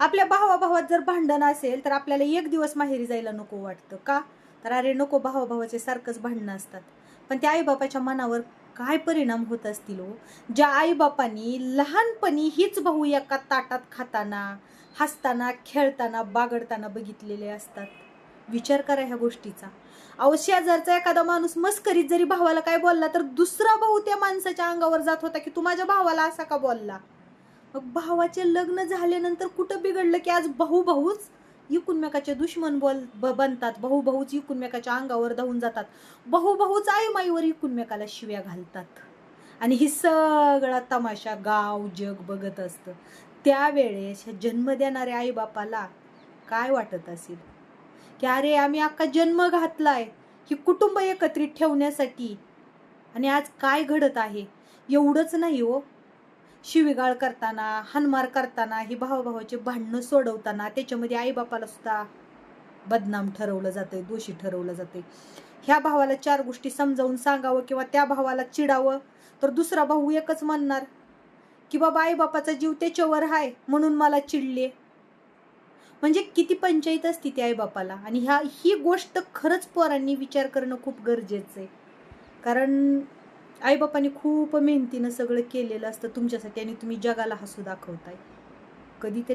आपल्या भावाभावात जर भांडण असेल तर आपल्याला एक दिवस माहेरी जायला नको वाटतं का? तर अरे नको भावाभावाचे सारखंच भांडणं असतात. पण त्या आईबापाच्या मनावर काय परिणाम होत असतील हो? ज्या आईबापांनी लहानपणी हीच भाऊ एका ताटात खाताना हसताना खेळताना बागडताना बघितलेले असतात. विचार करा ह्या गोष्टीचा. अहो शेजारचा एखादा माणूस मस्करीत जरी भावाला काय बोलला तर दुसरा भाऊ त्या माणसाच्या अंगावर जात होता की तू माझ्या भावाला असा का बोलला? भावाचे लग्न झाल्यानंतर कुठं बिघडलं की आज भाऊ भाऊच एकूणमेकाचे दुश्मन बोल ब- बनतात. भाऊ भाऊच एकूणमेकाच्या अंगावर धावून जातात. भाऊ भाऊच आई माईवर एकूणमेकाला शिव्या घालतात. आणि ही सगळा तमाशा गाव जग बघत असतं. त्यावेळेस ह्या जन्म देणाऱ्या आईबापाला काय वाटत असेल? की अरे आम्ही अख्खा जन्म घातलाय. की कुटुंब एकत्रित ठेवण्यासाठी. आणि आज काय घडत आहे? एवढंच नाही हो. शिवीगाळ करताना हानमार करताना ही भावाभावाचे भांडणं सोडवताना त्याच्यामध्ये आईबापाला सुद्धा बदनाम ठरवलं जाते दोषी ठरवलं जाते ह्या भावाला चार गोष्टी समजावून सांगावं किंवा त्या भावाला चिडावं तर दुसरा भाऊ एकच म्हणणार की बाबा आईबापाचा जीव त्याच्यावर आहे म्हणून मला चिडले म्हणजे किती पंचायत असते त्या आईबापाला आणि ह्या ही गोष्ट खरंच पोरांनी विचार करणं खूप गरजेचं आहे कारण आईबापाने खूप मेहनतीनं सगळं केलेलं असतं तुमच्यासाठी आणि तुम्ही जगाला हसू दाखवताय. कधीतरी